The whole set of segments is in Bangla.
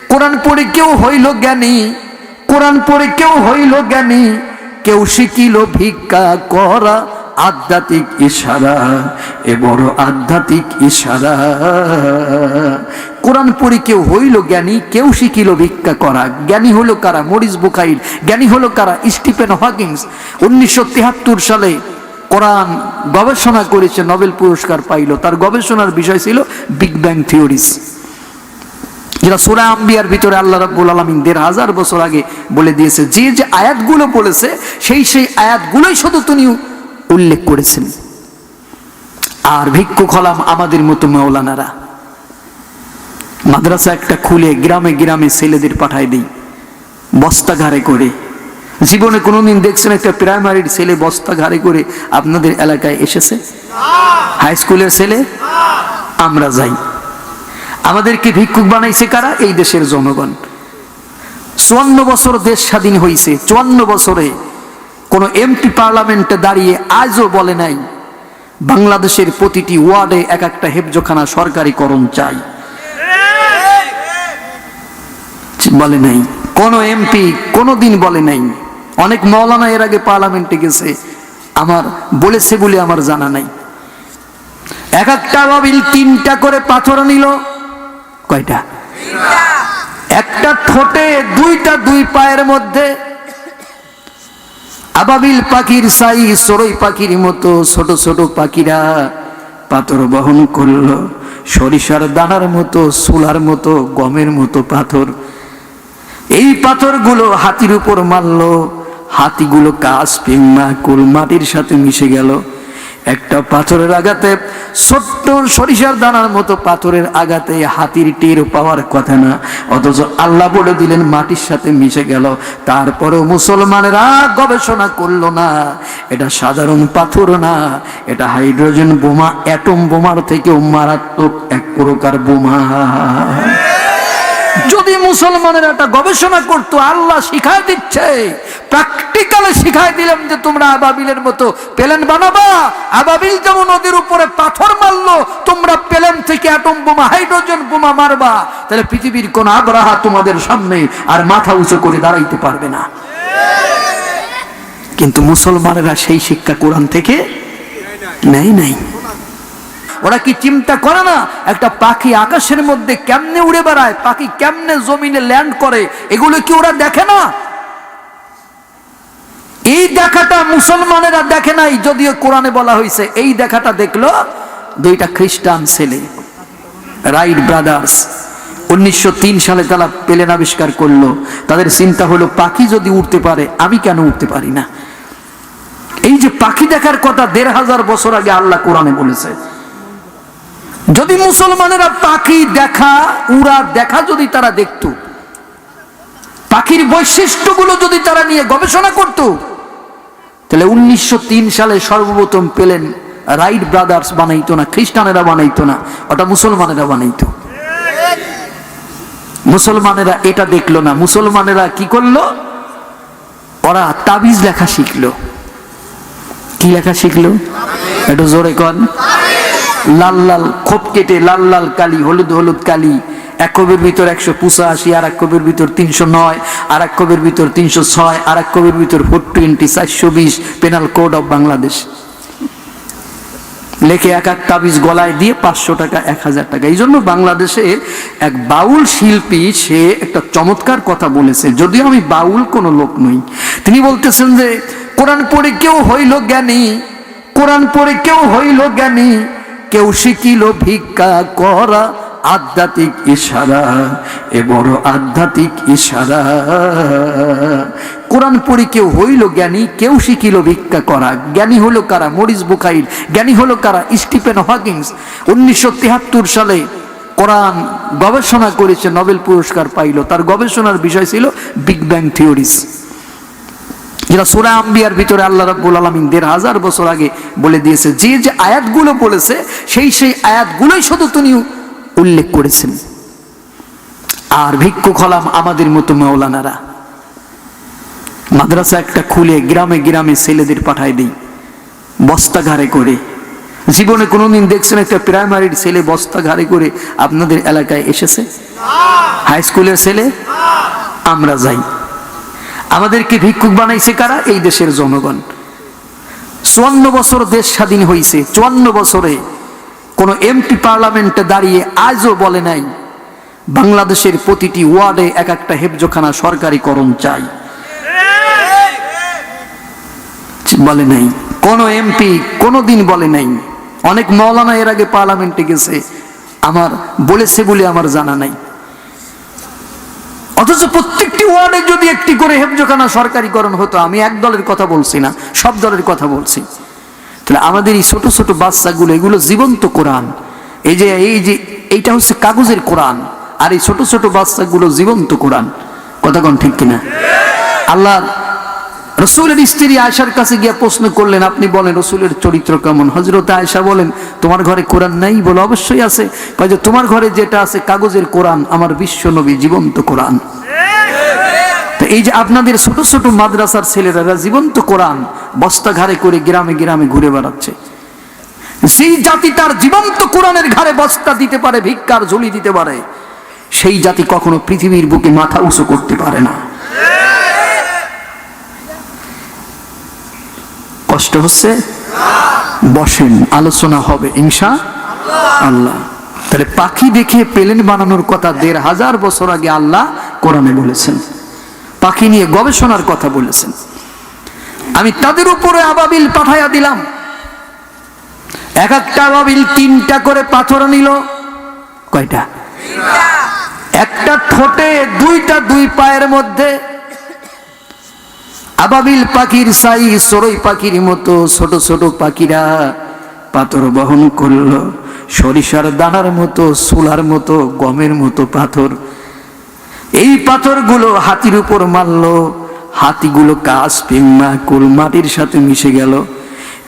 কোরআন পড়ে কেউ হইল জ্ঞানী, কোরআন পড়ে কেউ হইল জ্ঞানী, কেউ শিখিল ভিক্ষা করা আধ্যাত্মিক ইশারা এ বড় আধ্যাত্মিক ইশারা। কোরআন পড়ে কেউ হইল জ্ঞানী, কেউ শিখিল ভিক্ষা করা। জ্ঞানী হলো কারা? মরিস বুখাইর জ্ঞানী হলো কারা? স্টিফেন হকিংস উনিশশো সালে কোরআন গবেষণা করেছে, নোবেল পুরস্কার পাইল। তার গবেষণার বিষয় ছিল বিগ ব্যাং থিওরিস। যেটা সুরা আম্বিয়ার ভিতরে আল্লাহ রাব্বুল আলমিন দেড় হাজার বছর আগে বলে দিয়েছে, যে যে আয়াতগুলো বলেছে, সেই সেই আয়াতগুলোই শুধু তিনি উল্লেখ করেছেন। আর ভিক্ষুক হলাম আমাদের মতো মাওলানারা মাদ্রাসা একটা খুলে গ্রামে গ্রামে ছেলেদের পাঠায় দিই বস্তা ঘাড়ে করে। জীবনে কোনোদিন দেখছেন একটা প্রাইমারির ছেলে বস্তা ঘাড়ে করে আপনাদের এলাকায় এসেছে? হাই স্কুলের ছেলে? আমরা যাই। আমাদেরকে ভিক্ষুক বানাইছে কারা? এই দেশের জনগণ। চুয়ান্ন বছর দেশ স্বাধীন হয়েছে চুয়ান্ন বছরে কোন এমপি পার্লামেন্টে দাঁড়িয়ে আজও বলে নাই, বাংলাদেশের প্রতিটি ওয়ার্ডে এক একটা হেফজোখানা সরকারিকরণ চাই। বলে নাই। কোন এমপি কোনো দিন বলে নাই। অনেক মৌলানা এর আগে পার্লামেন্টে গেছে। আমার বলেছে বলে আমার জানা নাই। এক একটা তিনটা করে পাথর নিল। কয়টা? একটা ঠোঁটে, দুইটা দুই পায়ের মধ্যে। আবাবিল পাখির সাই সরই পাখির মতো, ছোট ছোট পাখিরা পাথর বহন করল। সরিষার দানার মতো, সোলার মতো, গমের মতো পাথর। এই পাথরগুলো হাতির উপর মারলো। হাতিগুলো কাজ পিম্মা কুল মাটির সাথে মিশে গেল। একটা পাথরের আঘাতে, ছোট্ট সরিষার দানার মতো পাথরের আঘাতে হাতির টের পাওয়ার কথা না। অথচ আল্লাহ বলে দিলেন, মাটির সাথে মিশে গেল। তারপরেও মুসলমানেরা গবেষণা করল না। এটা সাধারণ পাথর না। এটা হাইড্রোজেন বোমা, অ্যাটম বোমার থেকেও মারাত্মক এক প্রকার বোমা। যদি মুসলমানের একটা গবেষণা করতো, আল্লাহ শিখাই দিচ্ছে। প্র্যাকটিক্যালে শিখাই দিলাম যে তোমরা আবাবিলের মতো প্লেন বানাবা। আবাবিল যেমন নদীর উপরে পাথর মারলো, তোমরা প্লেন থেকে অ্যাটম বোমা হাইড্রোজেন বোমা মারবা। তাহলে পৃথিবীর কোন আবরাহা তোমাদের সামনে আর মাথা উঁচু করে দাঁড়াইতে পারবে না। কিন্তু মুসলমানেরা সেই শিক্ষা কোরআন থেকে নেই নাই। ওরা কি চিন্তা করে না? একটা পাখি আকাশের মধ্যে কেমনে উড়ে বেড়ায়? পাখি কেমনে জমিনে ল্যান্ড করে? এগুলো কি ওরা দেখে না? এই দেখাটা মুসলমানেরা দেখে নাই, যদিও কোরআনে বলা হয়েছে, এই দেখাটা দেখল দুইটা খ্রিস্টান ছেলে, রাইট ব্রাদার্স। উনিশশো তিন সালে তারা প্লেন আবিষ্কার করল। তাদের চিন্তা হলো, পাখি যদি উঠতে পারে, আমি কেন উঠতে পারি না? এই যে পাখি দেখার কথা দেড় হাজার বছর আগে আল্লাহ কোরআনে বলেছে। যদি মুসলমানেরা পাখি দেখা, উড়া দেখা যদি তারা দেখত, পাখির বৈশিষ্ট্যগুলো যদি তারা নিয়ে গবেষণা করত, তাহলে উনিশশো তিন সালে সর্বপ্রথম পেলেন রাইট ব্রাদার্স বানাইতো না, খ্রিস্টানেরা বানাইতো না, ওটা মুসলমানেরা বানাইতো। মুসলমানেরা এটা দেখল না, মুসলমানেরা কি করল? ওরা তাবিজ লেখা শিখলো। কি লেখা শিখলো? একটু জোরে কন। লাল লাল খোপ কেটে লাল লাল কালি, হলুদ হলুদ কালি। এক কবির ভিতর একশো পঁচাশি, আর এক কবির ভিতর তিনশো নয়, আর এক কবির ভিতর তিনশো ছয়, আর এক কবির ভিতর ফোর টোয়েন্টি, চারশো বিশ, পেনাল কোড অফ বাংলাদেশ। লেখে এক এক তাবিজ গলায় দিয়ে পাঁচশো টাকা, এক হাজার টাকা। এই জন্য বাংলাদেশের এক বাউল শিল্পী, সে একটা চমৎকার কথা বলেছে। যদিও আমি বাউল কোনো লোক নই। তিনি বলতেছেন যে, কোরআন পড়ে কেউ হইল জ্ঞানী, কোরআন পড়ে কেউ হইল জ্ঞানী কেউ শিখিল ভিক্ষা করা আধ্যাত্মিক ইশারা এ বড় আধ্যাত্মিক ইশারা। কোরআন পড়ে কেউ হইল জ্ঞানী, কেউ শিখিল ভিক্ষা করা। জ্ঞানী হলো কারা? মরিস বুখাইর জ্ঞানী হলো কারা? Stephen Hawkings. উনিশশো সালে কোরআন গবেষণা করেছে, নোবেল পুরস্কার পাইল। তার গবেষণার বিষয় ছিল বিগ ব্যাং থিওরিস। যেটা সুরা আম্বিয়ার ভিতরে আল্লাহ রাব্বুল আলমিন দেড় হাজার বছর আগে বলে দিয়েছে, যে যে আয়াতগুলো বলেছে, সেই সেই আয়াতগুলোই শুধু তিনি উল্লেখ করেছেন। আর ভিক্ষুক হলাম আমাদের মতো মাওলানারা মাদ্রাসা একটা খুলে গ্রামে গ্রামে ছেলেদের পাঠায় দিই বস্তা ঘাড়ে করে। জীবনে কোনোদিন দেখছেন একটা প্রাইমারির ছেলে বস্তা ঘাড়ে করে আপনাদের এলাকায় এসেছে? হাই স্কুলের ছেলে? আমরা যাই। আমাদেরকে ভিক্ষুক বানাইছে কারা? এই দেশের জনগণ। চুয়ান্ন বছর দেশ স্বাধীন হয়েছে চুয়ান্ন বছরে কোন এমপি পার্লামেন্টে দাঁড়িয়ে আজও বলে নাই, বাংলাদেশের প্রতিটি ওয়ার্ডে এক একটা হেফজোখানা সরকারিকরণ চাই। বলে নাই। কোন এমপি কোনোদিন বলে নাই। অনেক মৌলানা এর আগে পার্লামেন্টে গেছে। আমার বলেছে বলে আমার জানা নাই। অথচ প্রত্যেকটি ওয়ার্ডে যদি একটি করে হেফজোখানা সরকারিকরণ হতো, আমি এক দলের কথা বলছি না, সব দলের কথা বলছি। তাহলে আমাদের এই ছোট ছোট বাচ্চাগুলো, এগুলো জীবন্ত কোরআন। এই যে এই যে, এইটা হচ্ছে কাগজের কোরআন, আর এই ছোট ছোট বাচ্চাগুলো জীবন্ত কোরআন। কথা কোন ঠিক কিনা? আল্লাহ রসুলের স্ত্রী আয়সার কাছে গিয়ে প্রশ্ন করলেন, আপনি বলেন, রসুলের চরিত্র কেমন? হজরত আয়সা বলেন, তোমার ঘরে কোরআন নাই বলে অবশ্যই আছে। যে, তোমার ঘরে যেটা আছে কাগজের কোরআন, আমার বিশ্ব নবী জীবন্ত কোরআন। এই যে আপনাদের ছোট ছোট মাদ্রাসার ছেলেরা জীবন্ত কোরআন, বস্তা ঘাড়ে করে গ্রামে গ্রামে ঘুরে বেড়াচ্ছে। সেই জাতি তার জীবন্ত কোরআনের ঘাড়ে বস্তা দিতে পারে, ভিক্ষার ঝুলি দিতে পারে, সেই জাতি কখনো পৃথিবীর বুকে মাথা উঁচু করতে পারে না। কষ্ট হচ্ছে? বসেন আলোচনা হবে ইনশা আল্লাহ। তাহলে পাখি দেখে প্লেন বানানোর কথা দেড় হাজার বছর আগে আল্লাহ কোরআনে বলেছেন। পাখি নিয়ে গবেষণার কথা বলেছেন। আমি তাদের উপরে আবাবিল পাঠাইয়া দিলাম। এক একটা আবাবিল তিনটা করে পাথর নিল। কয়টা? একটা ঠোঁটে দুইটা দুই পায়ের মধ্যে আবাবিল পাখির সাই, সরই পাখির মতো, ছোট ছোট পাখিরা পাথর বহন করল। সরিষার দানার মতো, সুলার মতো, গমের মতো পাথর। এই পাথরগুলো হাতির উপর মারল। হাতিগুলো কাজ পিম্মা কুল মাটির সাথে মিশে গেল।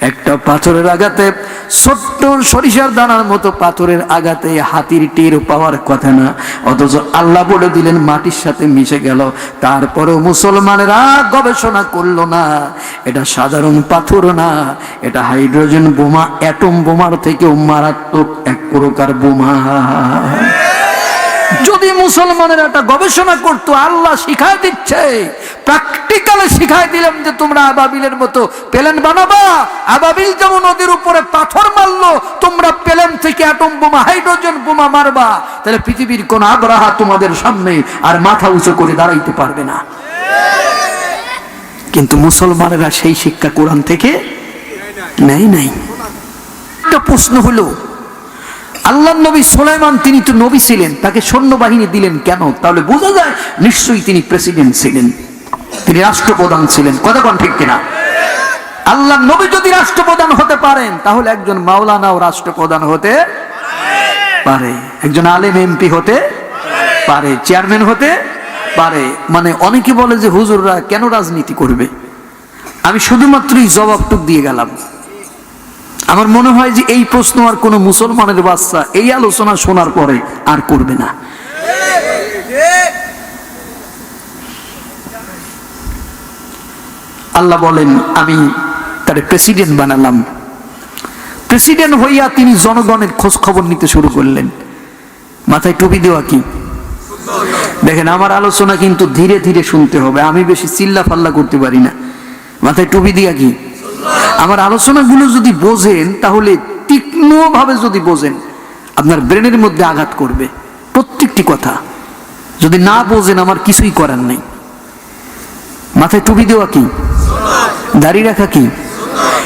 একটা পাথরের আঘাতে, ছোট্ট সরিষার দানার মতো পাথরের আঘাতে হাতির টের পাওয়ার কথা না। অথচ আল্লাহ বলে দিলেন, মাটির সাথে মিশে গেল। তারপরেও মুসলমানেরা গবেষণা করল না। এটা সাধারণ পাথর না। এটা হাইড্রোজেন বোমা, অ্যাটম বোমার থেকেও মারাত্মক এক প্রকার বোমা। যদি মুসলমানের একটা গবেষণা করতো, আল্লাহ শিখাই দিচ্ছে। প্র্যাকটিক্যালে শিখাই দিলাম যে তোমরা আবাবিলের মতো প্লেন বানাবা। আবাবিল যেমন নদীর উপরে পাথর মারলো, তোমরা প্লেন থেকে অ্যাটম বোমা হাইড্রোজেন বোমা মারবা। তাহলে পৃথিবীর কোন আগ্রাহা তোমাদের সামনে আর মাথা উঁচু করে দাঁড়াইতে পারবে না। কিন্তু মুসলমানেরা সেই শিক্ষা কোরআন থেকে নেই নাই। একটা প্রশ্ন হলো আল্লাহ নবী সোলাইমান, তিনি তো নবী ছিলেন। তাকে সৈন্যবাহিনী দিলেন কেন? তাহলে বোঝা যায় নিশ্চয়ই তিনি প্রেসিডেন্ট ছিলেন। তিনি রাষ্ট্রপ্রধান ছিলেন। কতক্ষণ ঠিক কিনা? আল্লাহ নবী যদি রাষ্ট্রপ্রধান হতে পারেন, তাহলে একজন মাওলানাও রাষ্ট্রপ্রধান হতে পারে। একজন আলেম এমপি হতে পারে, চেয়ারম্যান হতে পারে। মানে অনেকে বলে যে, হুজুররা কেন রাজনীতি করবে? আমি শুধুমাত্রই জবাবটুক দিয়ে গেলাম। আমার মনে হয় যে এই প্রশ্ন আর কোনো মুসলমানের বাচ্চা এই আলোচনা শোনার পরে আর করবে না। আল্লাহ বলেন, আমি তার প্রেসিডেন্ট বানালাম। প্রেসিডেন্ট হইয়া তিনি জনগণের খোঁজ খবর নিতে শুরু করলেন। মাথায় টুপি দেওয়া কি? দেখেন, আমার আলোচনা কিন্তু ধীরে ধীরে শুনতে হবে। আমি বেশি চিল্লা ফাল্লা করতে পারি না। মাথায় টুপি দিয়া কি? আমার আলোচনাগুলো যদি বোঝেন, তাহলে তীক্ষ্ণভাবে যদি বোঝেন, আপনার ব্রেনের মধ্যে আঘাত করবে। প্রত্যেকটি কথা। যদি না বোঝেন, আমার কিছুই করার নেই। মাথায় টুপি দেওয়া কি? দাড়ি রাখা কি?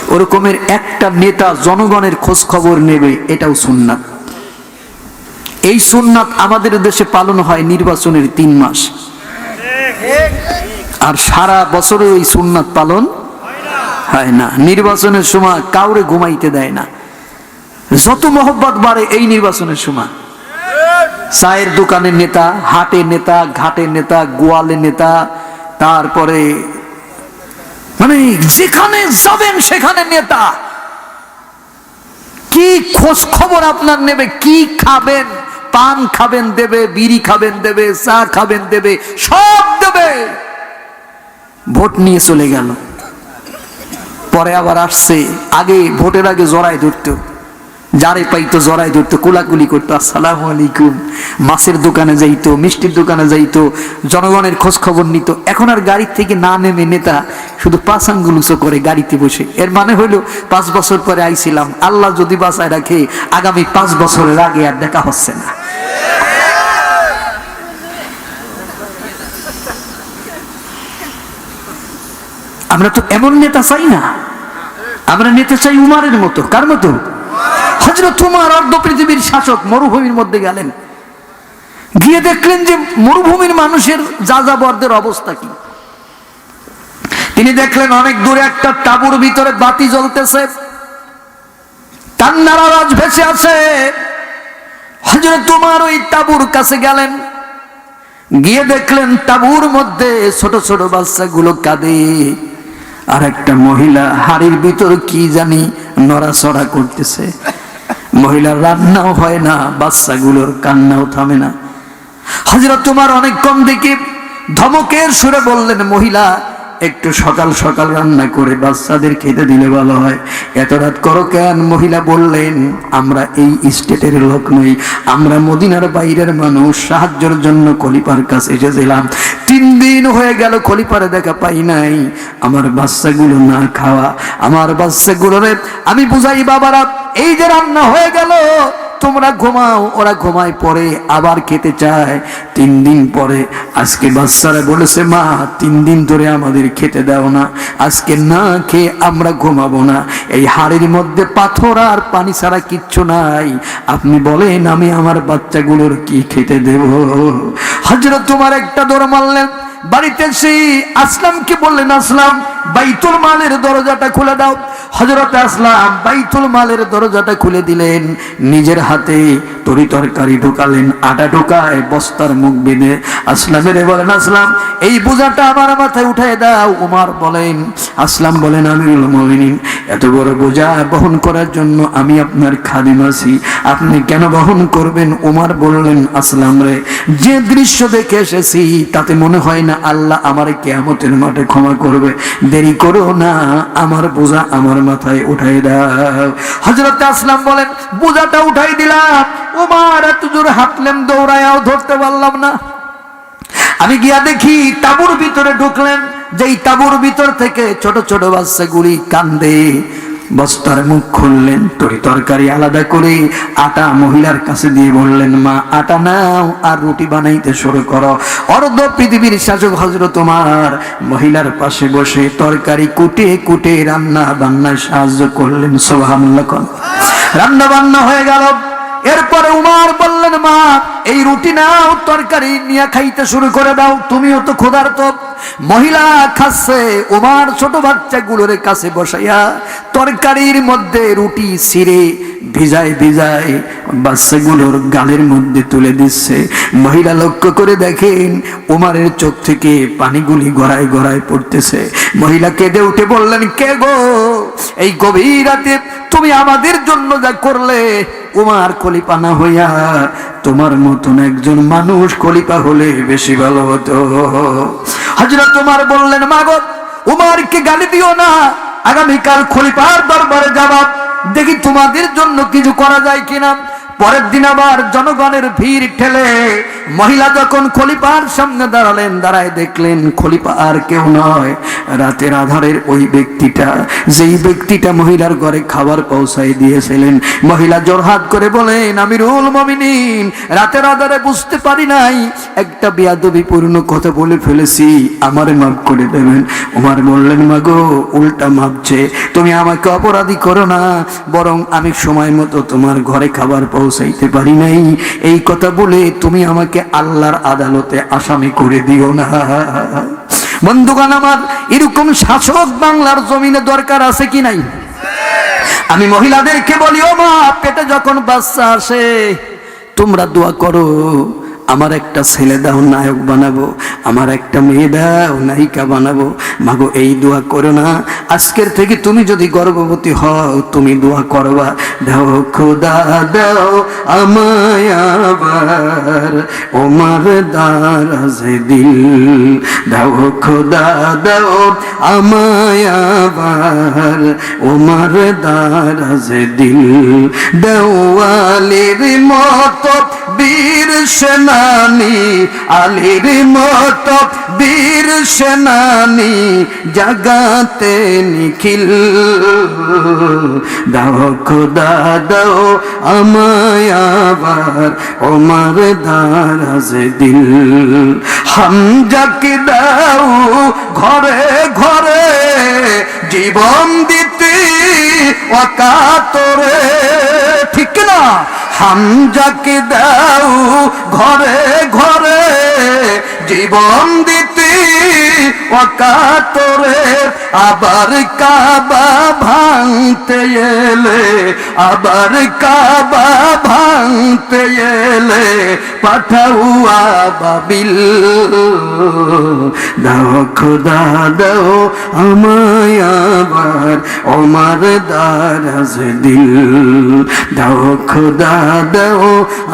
ওরকমের একটা নেতা জনগণের খোঁজ খবর নেবে, এটাও সুন্নাত। এই সুন্নাত আমাদের দেশে পালন হয় নির্বাচনের তিন মাস। আর সারা বছরে ওই সুন্নাত পালন হয় না। নির্বাচনের সময় কাউরে ঘুমাইতে দেয় না। যত মহব্বত বাড়ে এই নির্বাচনের সময়। চায়ের দোকানের নেতা, হাটের নেতা, ঘাটের নেতা, গোয়ালের নেতা, তারপরে মানে যেখানে যাবেন সেখানে নেতা। কি খোঁজ খবর আপনার নেবে? কি খাবেন? পান খাবেন দেবে, বিড়ি খাবেন দেবে, চা খাবেন দেবে, সব দেবে। ভোট নিয়ে চলে গেল। পরে আবার আসছে, আগে ভোটের আগে জড়াই ধরত, যারে পাইতো জড়াই ধরতো, কোলাকুলি করতো, আসসালামু আলাইকুম মাছের দোকানে যাইতো, মিষ্টির দোকানে যাইতো, জনগণের খোঁজ খবর নিত, এখন আর গাড়ির থেকে না নেমে নেতা শুধু পাঁচ করে গাড়িতে বসে। এর মানে হইল, পাঁচ বছর পরে আইছিলাম, আল্লাহ যদি বাসায় রাখে, আগামী পাঁচ বছরের আগে আর দেখা হচ্ছে না। আমরা তো এমন নেতা চাই না আমরা নিতে চাই উমারের মতো। কার মতো? হজরত তোমার অর্ধ পৃথিবীর শাসক, মরুভূমির মধ্যে গেলেন। গিয়ে দেখলেন যে মরুভূমির মানুষের যাযাবরদের অবস্থা কি। তিনি দেখলেন অনেক দূরে একটা তাঁবুর ভিতরে বাতি জ্বলতেছে। কান্নার আওয়াজ ভেসে আছে হজরত তোমার ওই তাঁবুর কাছে গেলেন। গিয়ে দেখলেন তাঁবুর মধ্যে ছোট ছোট বাচ্চাগুলো কাঁদে। আর একটা মহিলা হাড়ির ভিতর কি জানি নড়াচড়া করতেছে। মহিলার রান্নাও হয় না, বাচ্চাগুলোর কান্নাও থামে না। হাজিরা তোমার অনেক কম দেখে ধমকের সুরে বললেন, মহিলা একটু সকাল সকাল রান্না করে বাচ্চাদের খেতে দিলে ভালো হয়। এত রাত করো কেন? মহিলা বললেন, আমরা এই স্টেটের লোক নই। আমরা মদিনার বাইরের মানুষ। সাহায্যের জন্য কলিপার কাছে এসেছিলাম। তিন দিন হয়ে গেল কলিপারে দেখা পাই নাই। আমার বাচ্চাগুলো না খাওয়া। আমার বাচ্চাগুলোরে আমি বুঝাই, বাবারা, এই যে রান্না হয়ে গেল তোমরা ঘুমাও, ওরা ঘুমায় পরে, আবার খেতে চায়। তিন দিন পরে, আজকে বাচ্চারা বলেছে, মা, তিন দিন ধরে আমাদের খেতে দাও না। আজকে না খেয়ে আমরা ঘুমাবো না। এই হাড়ের মধ্যে পাথর আর পানি ছাড়া কিচ্ছু নাই। আপনি বলেন, আমি আমার বাচ্চাগুলোর কি খেতে দেব? হজরত তোমার একটা দৌড় মারলেন। বাড়িতে সেই আসলামকে বললেন, আসলাম, বাইতুল মালের দরজাটা খুলে দাও। হজরত আসলাম বাইতুল মালের দরজাটা খুলে দিলেন। নিজের হাতে তরি তরকারি ঢুকালেন, আটা ঢুকায় বস্তার মুখ বেঁধে আসলামের বলেন, আসলাম। এই বোঝাটা আমার মাথায় উঠায় দাও। উমার বলেন, আসলাম বলেন, আমিরুল মমিনিন, এত বড় বোঝা বহন করার জন্য আমি আপনার খাদিম আছি। আপনি কেন বহন করবেন? উমার বললেন, আসলাম রে। যে দৃশ্য দেখে এসেছি, তাতে মনে হয় না আল্লাহ আমার কেয়ামতের মাঠে ক্ষমা করবে। দেরি করো না, আমার বোঝা আমার মাথায় উঠাই দাও। হজরত আসলাম বলেন, বোঝাটা উঠাই দিলাম। উমার এত জোর হাঁটলেন দৌড়ায়াও ধরতে পারলাম না। আমি গিয়া দেখি তাবুর ভিতরে ঢুকলেন, যেই তাবুর ভিতর থেকে ছোট ছোট বাচ্চাগুলি কান্দে। বস্তার মুখ খুললেন, তরি তরকারি আলাদা করে আটা মহিলার কাছে দিয়ে বললেন, মা, আটা নাও আর রুটি বানাইতে শুরু করো। অর্ধ পৃথিবীর শাসক হজরত তোমার মহিলার পাশে বসে তরকারি কুটে কুটে রান্না বান্নায় সাহায্য করলেন সোহান রান্না বান্না হয়ে গেল। এরপরে উমার বললেন মা এই রুটি নাও, তরকারি নিয়ে খাইতে শুরু করে দাও। তুমিও তো ক্ষুধার্ত। মহিলা খাচ্ছে, উমার ছোট বাচ্চাগুলোর কাছে বসাইয়া তরকারির মধ্যে রুটি ছিঁড়ে ভিজায় ভিজায় বাচ্চাগুলোর গালের মধ্যে তুলে দিচ্ছে। মহিলা লক্ষ্য করে দেখেন ওমারের চোখ থেকে পানিগুলি গড়ায় গড়ায় পড়তেছে। মহিলা কেঁদে উঠে বললেন, কে গো? এই গভীর রাতে তুমি আমাদের জন্য যা করলে। উমার কলিপা না হইয়া, তোমার মতন একজন মানুষ খলিফা হলে বেশি ভালো হতো। হাজরা তোমার বললেন, মাগো, উমারকে গালি দিও না। আগামীকাল খলিফার দরবারে যাবা দেখি তোমাদের জন্য কিছু করা যায় কিনা? পরের দিন আবার জনগণের ভিড় ঠেলে মহিলা যখন খলিফার সামনে দাঁড়ালেন, দাঁড়ায় দেখলেন খলিফা আর কেউ নয়। রাতের আধারের ওই ব্যক্তিটা, যেই ব্যক্তিটা মহিলার ঘরে খাবার পৌঁছাই দিয়েছিলেন। মহিলা জোরহাত করে বলেন আমি রুল মমিনিন, রাতের আধারে বুঝতে পারি নাই। একটা বিয়াদবি পূর্ণ কথা বলে ফেলেছি, আমারে মাফ করে দেবেন। উমার বললেন, মাগো, উল্টা মাপছে তুমি আমাকে অপরাধী করো না, বরং আমি সময় মতো তোমার ঘরে খাবার পৌঁছাইতে পারি নাই। এই কথা বলে তুমি আমাকে আল্লাহর আদালতে আসামি করে দিও না। বন্ধুগণ আমার, এরকম শাসক বাংলার জমিনে দরকার আছে কি নাই? আমি মহিলাদেরকে বলি, ও মা, পেটে যখন বাচ্চা আসে, তোমরা দোয়া করো। আমার একটা ছেলে দাও, নায়ক বানাবো। আমার একটা মেয়ে দাও, নায়িকা বানাবো। মাগো, এই দোয়া করো না। আজকের থেকে তুমি যদি গর্ভবতী হও, তুমি দোয়া করবা। দাও, খোদা দাও আমায় আবার। ওমার দারাজে দিল। দাও, খোদা দাও আমায় আবার। ওমার দারাজে দিল। দেওয়ালের মতো বীর সেনানি, আলীর মতো বীর সেনানি, জাগাতে নিখিল। দাও খোদা, দাও আমায় আবার, ওমার দারাজ দিল। হামজাকে দাও ঘরে ঘরে, জীবন দিতে অকাতরে। ঠিক না হামজাকে দাও ঘরে ঘরে জীবন দিতে অকাতরে আবার কাবা ভাঙতে এলে, আবার কাবা ভাঙতে এলে, পাঠাউয়া বাবিল। দাও খোদা, দাও আমায় আবার ওমার দারাজ দিল। দাও খোদা, দাও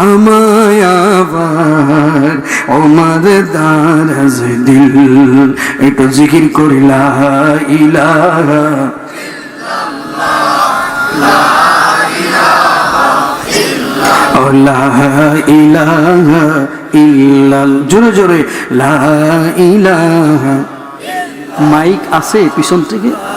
আমায় আবার ওমার দারাজ দিল একটু জিকির করিলা ইলাহা ইলাহা ইল্লাল জোরে জোরে, লা ইলাহা। মাইক আছে পিছন থেকে?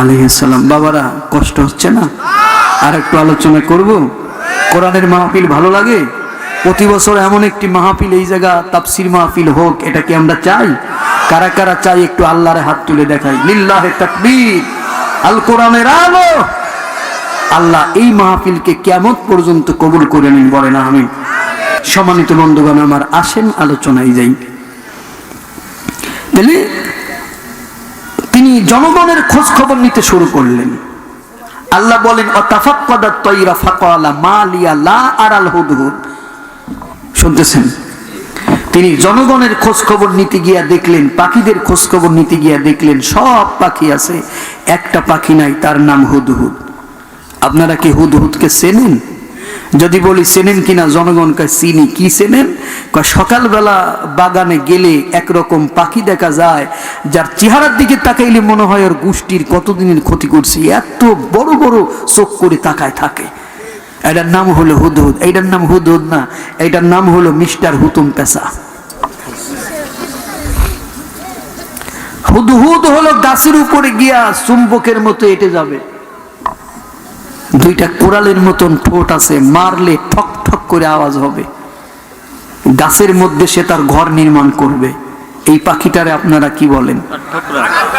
আলহিসাল্লাম বাবারা, কষ্ট হচ্ছে না? আর একটু আলোচনা করব। কোরআনের মাহফিল ভালো লাগে? প্রতি বছর এমন একটি মাহফিল এই জায়গা তাপসির মাহফিল হোক, এটা কি আমরা চাই? কারা কারা চাই একটু আল্লাহর হাত তুলে দেখাই? লিল্লাহে তাকবীর। আল কোরআনের আলো। আল্লাহ এই মাহফিলকে কেমন পর্যন্ত কবুল করে নিন, বলেন আমি সম্মানিত বন্ধুগণ, আমার আসেন আলোচনায় যাই। তিনি জনগণের খোঁজ খবর নিতে শুরু করলেন। আল্লাহ বলেন অতাফাক্কাদাত তৈরা ফাকালা মা লিয়া লা হুদহুদ। শুনতেছেন? তিনি জনগণের খোঁজ খবর নিতে গিয়া দেখলেন, পাখিদের খোঁজ খবর নিতে গিয়া দেখলেন, সব পাখি আছে, একটা পাখি নাই, তার নাম হুদহুদ। আপনারা কি হুদহুদকে চেনেন? যদি বলি চেনেন কিনা জনগণকে চিনি কি চেনেন? সকালবেলা বাগানে গেলে একরকম পাখি দেখা যায়, যার চেহারার দিকে তাকাইলে মনে হয় ওর গোষ্ঠীর কতদিনের ক্ষতি করছে, এত বড় বড় চোখ করে তাকায় থাকে। এটার নাম হলো হুদহুদ। এইটার নাম হুদহুদ না, এইটার নাম হলো মিস্টার হুতুম পেশা হুদহুদ হলো গাছের উপরে গিয়া চুম্বকের মতো এটে যাবে। দুইটা কোরালের মতন ঠোঁট আছে, মারলে ঠক ঠক করে আওয়াজ হবে। গাছের মধ্যে সে তার ঘর নির্মাণ করবে। এই পাখিটারে আপনারা কি বলেন?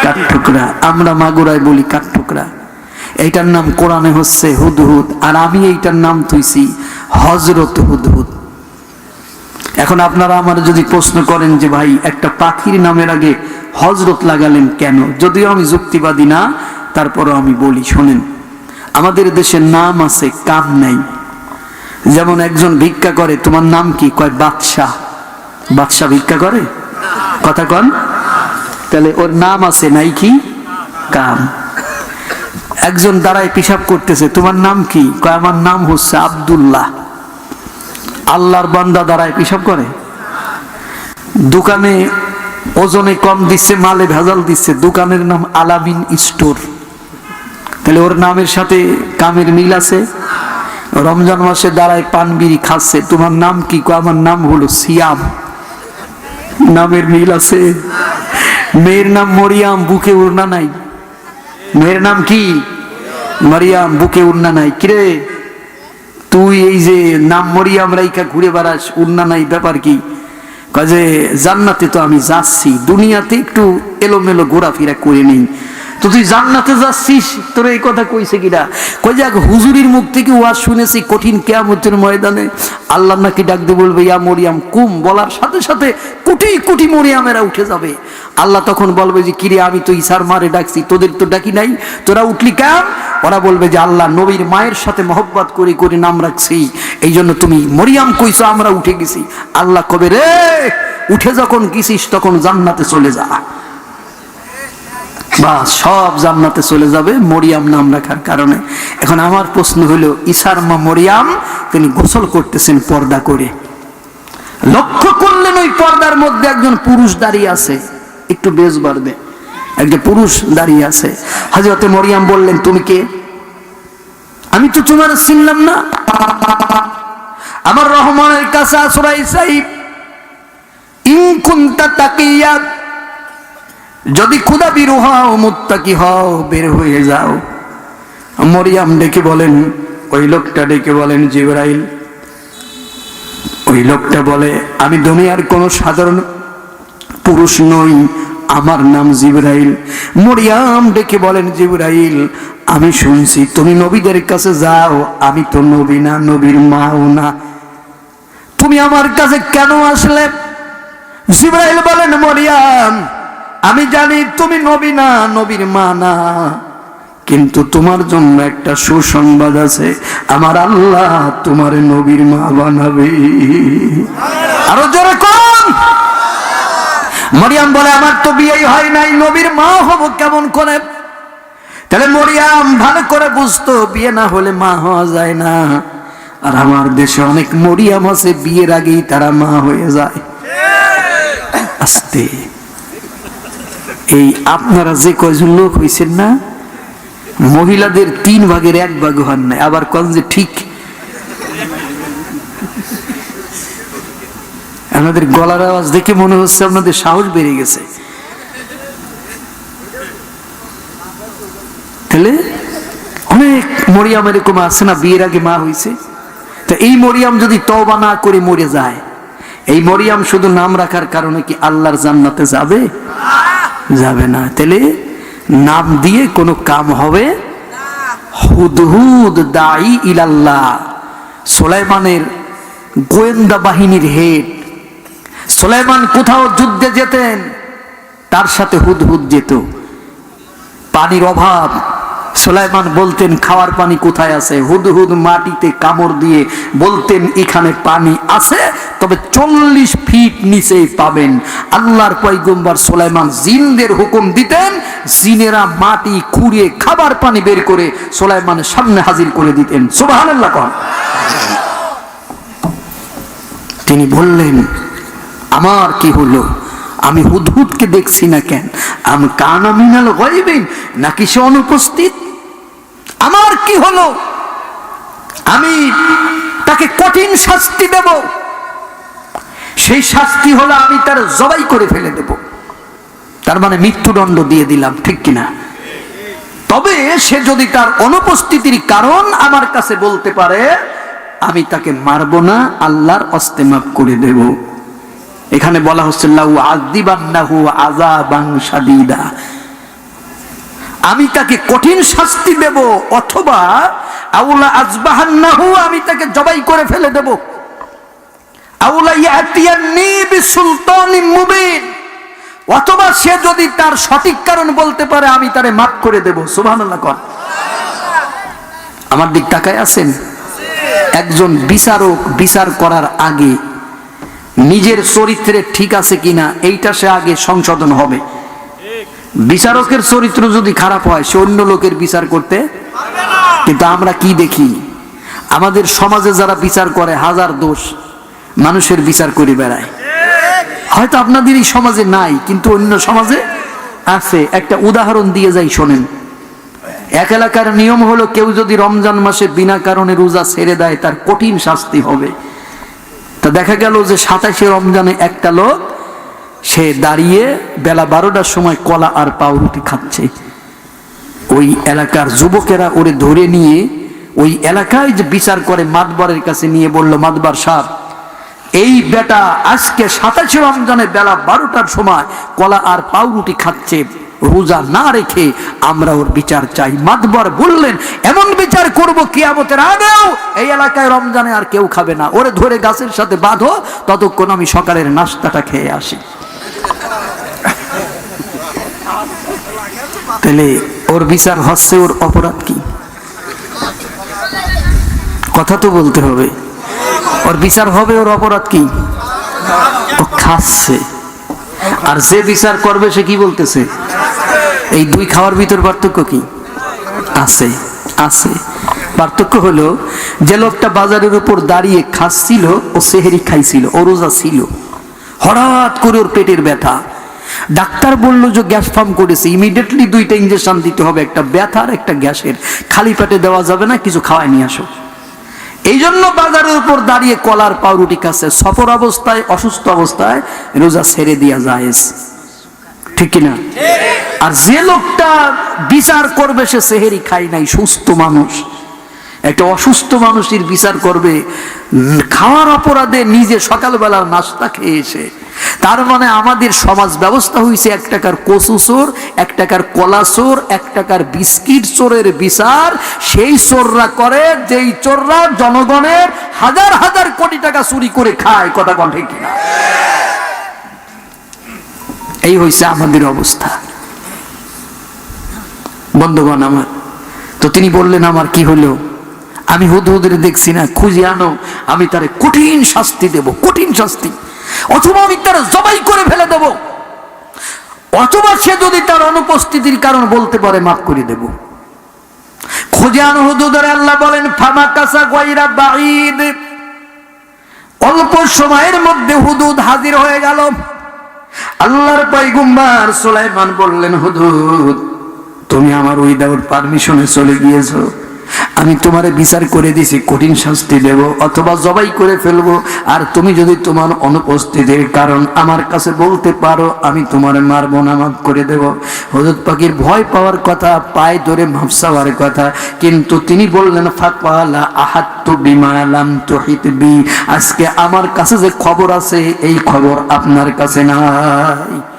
কাঠঠোকরা আমরা মাগুরায় বলি কাঠঠোকরা এইটার নাম কোরআনে হচ্ছে হুদহুদ। আর আমি এইটার নাম তুইছি হজরত হুদহুদ। এখন আপনারা আমার যদি প্রশ্ন করেন যে ভাই, একটা পাখির নামের আগে হজরত লাগালেন কেন? যদিও আমি যুক্তিবাদী না, তারপরও আমি বলি, শোনেন। আমাদের দেশের নাম আছে, কাম নাই। যেমন একজন ভিক্ষা করে, তোমার নাম কি? কয়, বাদশাহ। বাদশাহ ভিক্ষা করে? কথা কন। তাহলে ওর নাম আছে নাই কি? কাম। একজন দাঁড়ায় পিসাব করতেছে, তোমার নাম কি? কয়, আমার নাম হচ্ছে আব্দুল্লাহ। আল্লাহর বান্দা দাঁড়ায় পিসাব করে। দোকানে ওজনে কম দিচ্ছে, মালে ভেজাল দিচ্ছে, দোকানের নাম আলামিন স্টোর। তাহলে ওর নামের সাথে কামের মিল আছে? রমজান মাসে দাঁড়ায় পান বিড়ি খাচ্ছে। তোমার নাম কি? আমার নাম হলো সিয়াম। নামের মিল আছে। মেয়ের নাম মরিয়াম, বুকে উড়না নাই। মেয়ের নাম কি? মরিয়াম, বুকে উড়না নাই। কিরে? তুই এই যে নাম মরিয়াম রাইকা ঘুরে বেড়াস, উড়না নাই, ব্যাপার কি? কাজে জান্নাতে তো আমি যাচ্ছি। দুনিয়াতে একটু এলোমেলো ঘোরাফেরা করে নেই। তুই জান্নাতে যাচ্ছিস? তোর এই কথা কইছে কিনা? কই যাক, হুজুরির মুখ থেকে ওয়াজ শুনেছি কঠিন কেয়ামতের ময়দানে। আল্লাহ নাকি ডাকতে বলবে, ইয়া মরিয়াম, কুম, বলার সাথে সাথে কোটি কোটি মরিয়ামেরা উঠে যাবে। আল্লাহ তখন বলবে যে, কিরে, আমি তো ইসার মারে ডাকছি, তোদের তো ডাকি নাই। তোরা উঠলি কেন? ওরা বলবে যে, আল্লাহ, নবীর মায়ের সাথে মহব্বত করে করে নাম রাখছি। এই জন্য তুমি মরিয়াম কইছো, আমরা উঠে গেছি। আল্লাহ কবে রে? উঠে যখন গেছিস, তখন জান্নাতে চলে যা। বা সব জান্নাতে চলে যাবে মরিয়াম নাম রাখার কারণে। এখন আমার প্রশ্ন হলো ইসার মা মরিয়াম, তিনি গোসল করতেছেন পর্দা করে। লক্ষ্য করলেন ওই পর্দার মধ্যে একজন পুরুষ দাঁড়িয়ে আছে। একটু বেশ বাড়বে। একজন পুরুষ দাঁড়িয়ে আছে। হাজরতে মরিয়াম বললেন, তুমি কে? আমি তো তোমার চিনলাম না। আমার রহমানের কাছে আসরাই সাহিব ইনকুন্তা তাকিয়া যদি খুদা বিরু হও, মুত্তাকি হও, বের হয়ে যাও। মরিয়াম ডেকে বলেন, ওই লোকটা ডেকে বলেন, জিবরাইল, ওই লোকটা বলে, আমি দুনিয়ার কোনো সাধারণ পুরুষ নই, আমার নাম জিবরাইল। মরিয়াম ডেকে বলেন, জিবরাইল, আমি শুনছি তুমি নবীদের কাছে যাও, আমি তো নবী না, নবীর মাও না। তুমি আমার কাছে কেন আসলে? জিবরাইল বলেন, মরিয়াম আমি জানি তুমি নবী না, নবীর মা না। কিন্তু তোমার জন্য একটা সুসংবাদ আছে। আমার আল্লাহ তোমার নবীর মা বানাবে। আরও জোরে মরিয়াম বলে, আমার তো বিয়েই হয় নাই, নবীর মা হব কেমন করে? তাহলে মরিয়াম ভালো করে বুঝতো, বিয়ে না হলে মা হওয়া যায় না। আর আমার দেশে অনেক মরিয়াম আছে, বিয়ের আগেই তারা মা হয়ে যায়। আস্তে। এই আপনারা যে কয়জন লোক হয়েছেন না, মহিলাদের তিন ভাগের এক ভাগ হন নাই, আবার কন যে ঠিক? আপনাদের গলার আওয়াজ দেখে মনে হচ্ছে আপনাদের সাহস বেড়ে গেছে। তাহলে অনেক মরিয়াম এরকম আছে না, বিয়ের আগে মা হয়েছে তো এই মরিয়াম যদি তবা না করে মরে যায়, এই মরিয়াম শুধু নাম রাখার কারণে কি আল্লাহর জান্নাতে যাবে? যাবে না। তাহলে নাম দিয়ে কোনো কাম হবে? হুদহুদ দাই ইলাল্লাহ। সোলাইমানের গোয়েন্দা বাহিনীর হেড। সোলাইমান কোথাও যুদ্ধে যেতেন? তার সাথে হুদহুদ যেত। পানির অভাব। সোলাইমান বলতেন, খাওয়ার পানি কোথায় আছে? হুদহুদ মাটিতে কামড় দিয়ে বলতেন, এখানে পানি আছে তবে চল্লিশ ফিট নিচে পাবেন। আল্লাহর পয়গম্বর সোলাইমান জিনদের হুকুম দিতেন, জিনেরা মাটি খুঁড়িয়ে খাবার পানি বের করে সোলাইমানের সামনে হাজির করে দিতেন। সুবাহান আল্লাহ তিনি বললেন, আমার কি হলো? আমি হুদহুদকে দেখছি না কেন? আমি কানা মিনাল গইবেন নাকি সে অনুপস্থিত? আমার কি হলো? আমি তাকে কঠিন শাস্তি দেব। সেই শাস্তি হলো আমি তার জবাই করে ফেলে দেব। তার মানে মৃত্যুদণ্ড দিয়ে দিলাম, ঠিক কিনা? তবে সে যদি তার অনুপস্থিতির কারণ আমার কাছে বলতে পারে, আমি তাকে মারব না, আল্লাহর অস্তেমাপ করে দেব। এখানে বলা হচ্ছে, লাউ আযদিবান্নাহু আযাবান শাদীদা। আমি তাকে কঠিন শাস্তি দেব, অথবা আউলা আজবাহান্নাহু আমি তাকে জবাই করে ফেলে দেব। অথবা সে যদি তার সঠিক কারণ বলতে পারে, আমি তারে মাফ করে দেব। সুবহানাল্লাহ কর। আমার দিক তাকায় আছেন? একজন বিচারক বিচার করার আগে নিজের চরিত্রে ঠিক আছে কিনা, এইটা সে আগে সংশোধন হবে। বিচারকের চরিত্র যদি খারাপ হয়, সে অন্য লোকের বিচার করতে কিন্তু আমরা কি দেখি? আমাদের সমাজে যারা বিচার করে, হাজার দোষ। মানুষের বিচার করে বেড়ায়। হয়তো আপনাদের এই সমাজে নাই, কিন্তু অন্য সমাজে আছে। একটা উদাহরণ দিয়ে যাই, শোনেন। এক এলাকার নিয়ম হলো, কেউ যদি রমজান মাসে বিনা কারণে রোজা ছেড়ে দেয়, তার কঠিন শাস্তি হবে। তা দেখা গেল যে সাতাশে রমজানে একটা লোক, সে দাঁড়িয়ে বেলা বারোটার সময় কলা আর পাউরুটি খাচ্ছে। ওই এলাকার যুবকেরা ওরে ধরে নিয়ে ওই এলাকায় যে বিচার করে মাতবারের কাছে নিয়ে বলল, মাতবার সাহ এই বেটা আজকে সাতাশে রমজানের বেলা বারোটার সময় কলা আর পাউরুটি খাচ্ছে, রোজা না রেখে আমরা ওর বিচার চাই। মাতবর বললেন, এমন বিচার করব কিয়ামতের আগেও এই এলাকায় রমজানে আর কেউ খাবে না। ওরে ধরে গাছের সাথে বাঁধো, ততক্ষণ আমি সকালের নাস্তাটা খেয়ে আসি। তাহলে ওর বিচার হচ্ছে, ওর অপরাধ কি? কথা তো বলতে হবে। ওর বিচার হবে, ওর অপরাধ কি? ও খাচ্ছে। আর যে বিচার করবে, সে কি বলতেছে? এই দুই খাওয়ার ভিতর পার্থক্য কি? আছে আছে। পার্থক্য হলো, যে লোকটা বাজারের উপর দাঁড়িয়ে খাচ্ছিল, ও সেহেরি খাইছিল, ও রোজা ছিল। হঠাৎ করে ওর পেটের ব্যথা। ডাক্তার বলল যে গ্যাস ফার্ম করেছে, ইমিডিয়েটলি দুইটা ইঞ্জেকশন দিতে হবে, একটা ব্যথার, একটা গ্যাসের। খালি পেটে দেওয়া যাবে না, কিছু খাওয়ায় নিয়ে আসো। এই জন্য বাজারের উপর দাঁড়িয়ে কলার পাউরুটি কাছে সফর অবস্থায়, অসুস্থ অবস্থায় রোজা ছেড়ে দিয়া যায় ঠিক কিনা? আর যে লোকটা বিচার করবে, সে সেহেরি খায় নাই, সুস্থ মানুষ। একটা অসুস্থ মানুষের বিচার করবে, খাওয়ার অপরাধে নিজে সকালবেলা নাস্তা খেয়েছে তার মানে আমাদের সমাজ ব্যবস্থা হয়েছে এক টাকার কচু চোর, এক টাকার কলা চোর, এক টাকার বিস্কিট চোরের বিচার। সেই চোররা করে, যেই চোররা জনগণের হাজার হাজার কোটি টাকা চুরি করে খায়, কথা কণ্ঠে কিনা? এই হয়েছে আমাদের অবস্থা। বন্ধুগণ আমার, তো তিনি বললেন, আমার কি হলো? আমি হুদ হুদের দেখছি না, খুঁজে আনো, আমি তারে কঠিন শাস্তি দেব, কঠিন শাস্তি। অথবা আমি তার জবাই করে ফেলে দেব। অথবা সে যদি তার অনুপস্থিতির কারণ বলতে পারে, মাফ করে দেব। খুঁজে আনো হুদুদের আল্লাহ বলেন, ফামা কাসা গয়রা বাঈদ। অল্প সময়ের মধ্যে হুদুদ হাজির হয়ে গেল। আল্লাহর পয়গুম্বার সুলাইমান বললেন, হুদুদ, তুমি আমার উইদাউট পারমিশনে চলে গিয়েছো। আমি তোমারে বিচার করে দিছি, কঠিন শাস্তি দেব অথবা জবাই করে ফেলব। আর তুমি যদি তোমার অনুপস্থিতির কারণ আমার কাছে বলতে পারো, আমি তোমার মারবো না মাফ করে দেব। হজরত পাখির ভয় পাওয়ার কথা, পায়ে ধরে মাফসাওয়ার কথা, কিন্তু তিনি বললেন ফাকওয়ালা আহাত্তু বিমা লাম তুহিত বি। আজকে আমার কাছে যে খবর আছে, এই খবর আপনার কাছে নাই।